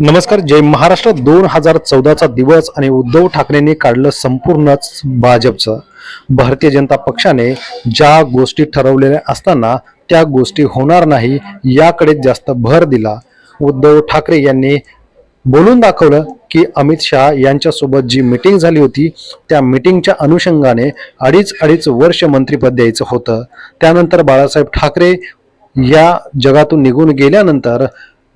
नमस्कार जय महाराष्ट्र. दोन हजार चौदाचा दिवस आणि उद्धव ठाकरेंनी काढलं संपूर्णच भाजपचं. भारतीय जनता पक्षाने ज्या गोष्टी ठरवलेल्या असताना त्या गोष्टी होणार नाही याकडे जास्त भर दिला. उद्धव ठाकरे यांनी बोलून दाखवलं की अमित शहा यांच्यासोबत जी मिटिंग झाली होती त्या मिटिंगच्या अनुषंगाने अडीच अडीच वर्ष मंत्रिपद द्यायचं होतं. त्यानंतर बाळासाहेब ठाकरे या जगातून निघून गेल्यानंतर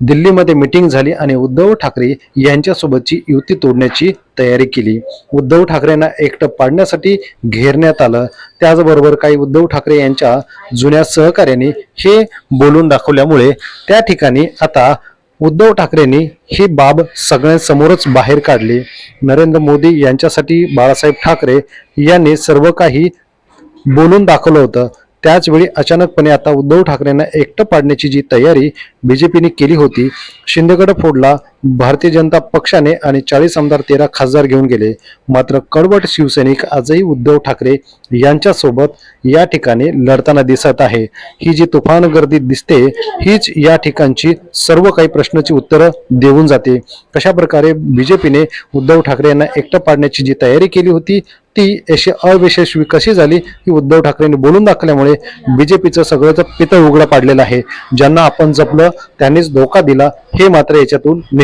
दिल्लीमध्ये मिटिंग झाली आणि उद्धव ठाकरे यांच्यासोबतची युती तोडण्याची तयारी केली. उद्धव ठाकरेंना एकटं पाडण्यासाठी घेरण्यात आलं. त्याचबरोबर काही उद्धव ठाकरे यांच्या जुन्या सहकार्याने हे बोलून दाखवल्यामुळे त्या ठिकाणी आता उद्धव ठाकरेंनी ही बाब सगळ्यांसमोरच बाहेर काढली. नरेंद्र मोदी यांच्यासाठी बाळासाहेब ठाकरे यांनी सर्व काही बोलून दाखवलं होतं. त्याचवेळी अचानकपणे आता उद्धव ठाकरेंना एकटं पाडण्याची जी तयारी बीजेपीने केली होती. शिंदेगड फोडला. भारतीय जनता पक्षाने आणि चाळीस आमदार तेरा खासदार घेऊन गेले. मात्र कडवट शिवसैनिक आजही उद्धव ठाकरे यांच्यासोबत या ठिकाणी लढताना दिसत आहे. ही जी तुफान गर्दी दिसते हीच या ठिकाणची सर्व काही प्रश्नाची उत्तरं देऊन जाते. कशा प्रकारे बीजेपीने उद्धव ठाकरे यांना एकटं पाडण्याची जी तयारी केली होती ती अशी अविशेष कशी झाली की उद्धव ठाकरेंनी बोलून दाखवल्यामुळे बीजेपीचं सगळंच पितळ उघडं पाडलेलं आहे. ज्यांना आपण जपलं त्यांनीच धोका दिला हे मात्र याच्यातून निश्चित